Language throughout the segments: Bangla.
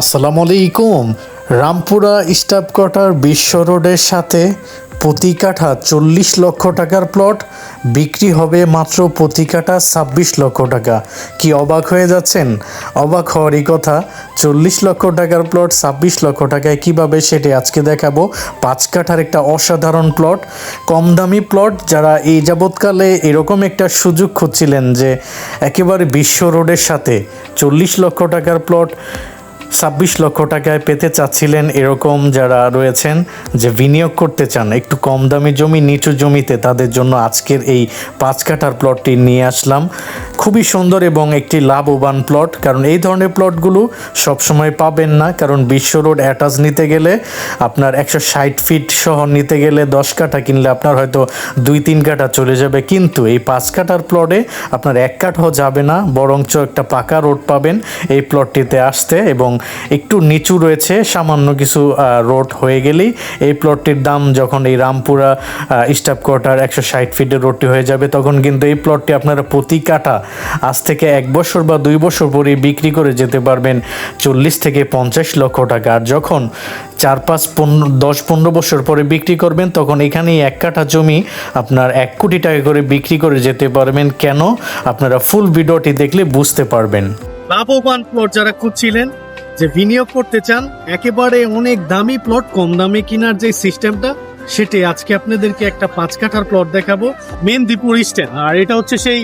আসসালামু আলাইকুম। রামপুরা স্টাফ কোয়ার্টার বিশ্ব রোডের সাথে প্রতি কাঠা চল্লিশ লক্ষ টাকার প্লট, বিক্রি হবে মাত্র প্রতি কাঠা ছাব্বিশ লক্ষ টাকা। কি অবাক হয়ে যাচ্ছেন? অবাক হওয়ারই কথা, চল্লিশ লক্ষ টাকার প্লট, ছাব্বিশ লক্ষ টাকায় কীভাবে সেটি আজকে দেখাবো? পাঁচ কাঠার একটা অসাধারণ প্লট কম দামি প্লট, যারা এই যাবৎকালে এরকম একটা সুযোগ খুঁজছিলেন যে একেবারে বিশ্ব রোডের সাথে চল্লিশ লক্ষ টাকার প্লট ছাব্বিশ লক্ষ টাকায় পেতে চাচ্ছিলেন এরকম যারা রয়েছেন যে বিনিয়োগ করতে চান, একটু কম দামি জমি, নিচু জমিতে তাদের জন্য আজকের এই পাঁচ কাঠার প্লটটি নিয়ে আসলাম। খুবই সুন্দর এবং একটি লাভবান প্লট কারণ এই ধরনের প্লটগুলো সবসময় পাবেন না, কারণ বিশ্ব রোড অ্যাটাচ নিতে গেলে, আপনার একশো ষাট ফিট সহ নিতে গেলে দশ কাঠা কিনলে আপনার হয়তো দুই, তিন কাঠা চলে যাবে। কিন্তু এই পাঁচ কাঠার প্লটে আপনার এক কাঠাও যাবে না, বরঞ্চ একটা পাকা রোড পাবেন এই প্লটটিতে আসতে এবং একটু নিচু রয়েছে, সামান্য কিছু রোড হয়ে গেলেই এই প্লটটির দাম যখন এই রামপুরা স্টাফ কোয়ার্টার একশো ষাট ফিটের রোডটি হয়ে যাবে, তখন কিন্তু এই প্লটটি আপনারা প্রতি কাঠা আজ থেকে এক বছর বা দুই বছর পরে বিক্রি করে যেতে পারবেন চল্লিশ থেকে পঞ্চাশ লক্ষ টাকা। আর যখন চার পাঁচ পনেরো, দশ পনেরো বছর পরে বিক্রি করবেন, তখন এখানেই এক কাঠা জমি আপনার এক কোটি টাকা করে বিক্রি করে যেতে পারবেন। কেন? আপনারা ফুল ভিডিওটি দেখলে বুঝতে পারবেন। লাভবান প্লট যারা খুঁজছিলেন যে বিনিয়োগ করতে চান, একেবারে অনেক দামি প্লট কম দামে কেনার যে সিস্টেমটা সেটি আজকে আপনাদেরকে একটা পাঁচ কাঠার প্লট দেখাবো মেনদীপুর স্ট্যান্ড আর এটা হচ্ছে সেই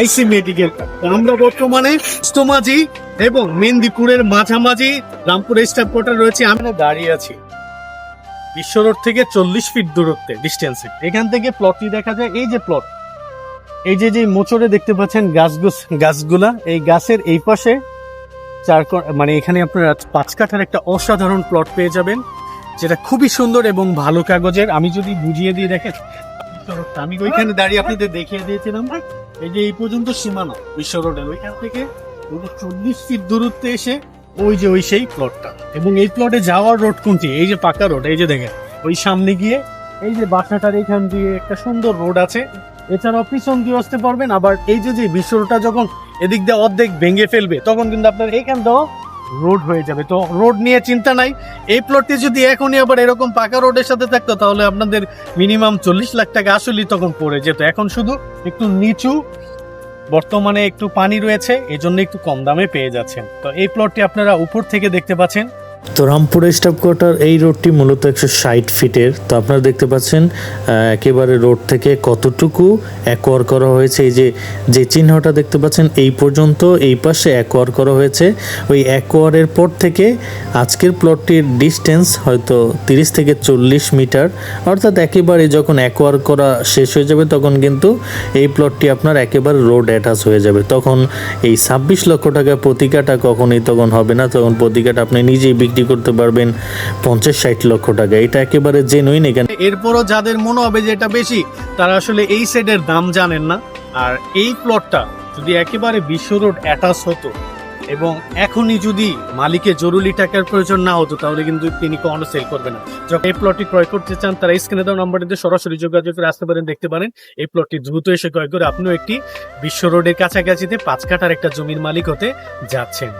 আইসি মেডিকেল আমরা বর্তমানে স্তোমাজি এবং মেনদীপুরের মাঝামাঝি রামপুর স্টাফ কোয়ার্টার রয়েছে। আমরা দাঁড়িয়ে আছি বিশ্ব রোড থেকে চল্লিশ ফিট দূরত্বে ডিস্টেন্সে এখান থেকে প্লটটি দেখা যায়, এই যে প্লট এই যে যে মোচরে দেখতে পাচ্ছেন গাছ গাছগুলা, এই গাছের এই পাশে চার মানে এখানে আপনারা পাঁচ কাঠার একটা অসাধারণ প্লট পেয়ে যাবেন, যেটা খুবই সুন্দর এবং ভালো কাগজের। আমি যদি বুঝিয়ে দিয়ে দেখেন আমি ওইখানে দাঁড়িয়ে আপনাদের দেখিয়ে দিয়েছিলাম এই যে এই পর্যন্ত সীমানা, বিশ্ব রোডের ওইখান থেকে চল্লিশ ফিট দূরত্বে এসে ওই যে ওই সেই প্লটটা এবং এই প্লটে যাওয়ার রোড কোনটি? এই যে পাকা রোড এই যে দেখেন, ওই সামনে গিয়ে এই যে বাসাটার এখান দিয়ে একটা সুন্দর রোড আছে। এছাড়াও পিছন দিয়ে আসতে পারবেন, আবার এই যে যে বিশ্ব রোডটা যখন এদিক দিয়ে অর্ধেক ভেঙে ফেলবে, তখন কিন্তু আপনার এখান দিয়েও রোড হয়ে যাবে। তো রোড নিয়ে চিন্তা নাই। এই প্লটটি যদি এখনই আবার এরকম পাকা রোডের সাথে থাকতো, তাহলে আপনাদের মিনিমাম চল্লিশ লাখ টাকা আসলেই তখন পড়ে যেত। এখন শুধু একটু নিচু, বর্তমানে একটু পানি রয়েছে এই জন্য একটু কম দামে পেয়ে যাচ্ছেন। তো এই প্লটটি আপনারা উপর থেকে দেখতে পাচ্ছেন। তো রামপুরা স্টাফ কোয়ার্টার, এই রোডটি মূলত একশো ষাট ফিটের। তো আপনারা দেখতে পাচ্ছেন একেবারে রোড থেকে কতটুকু অ্যাকোয়ার করা হয়েছে। এই যে যে চিহ্নটা দেখতে পাচ্ছেন, এই পর্যন্ত এই পাশে অ্যাকোয়ার করা হয়েছে। ওই অ্যাকোয়ারের পর থেকে আজকের প্লটটির ডিস্টেন্স হয়তো তিরিশ থেকে চল্লিশ মিটার। অর্থাৎ একেবারে যখন অ্যাকোয়ার করা শেষ হয়ে যাবে, তখন কিন্তু এই প্লটটি আপনার একেবারে রোড অ্যাটাচ হয়ে যাবে। তখন এই ছাব্বিশ লক্ষ টাকা প্রতি কখনই তখন হবে না। তখন প্রতি কাটা আপনি নিজেই বিক্রি করতে পারবেন পঞ্চাশ ষাট লক্ষ টাকা। এটা একেবারে জেনুইন এখানে। এরপরও যাদের মনে হবে যে এটা বেশি, তারা আসলে এই সেটের দাম জানেন না। আর এই প্লটটা যদি একেবারে বিশ্ব রোড অ্যাটাচ হতো এবং এখনই যদি মালিকের জরুরি টাকার প্রয়োজন না হতো, তাহলে কিন্তু তিনি কখনো সেল করবে না। যখন এই প্লটটি ক্রয় করতে চান, তারা স্ক্রিনে দেওয়া নাম্বারটিতে সরাসরি যোগাযোগ করে আসতে পারেন, দেখতে পারেন। এই প্লটটি দ্রুত এসে ক্রয় করে আপনিও একটি বিশ্ব রোডের কাছাকাছিতে পাঁচ কাঠার একটা জমির মালিক হতে যাচ্ছেন।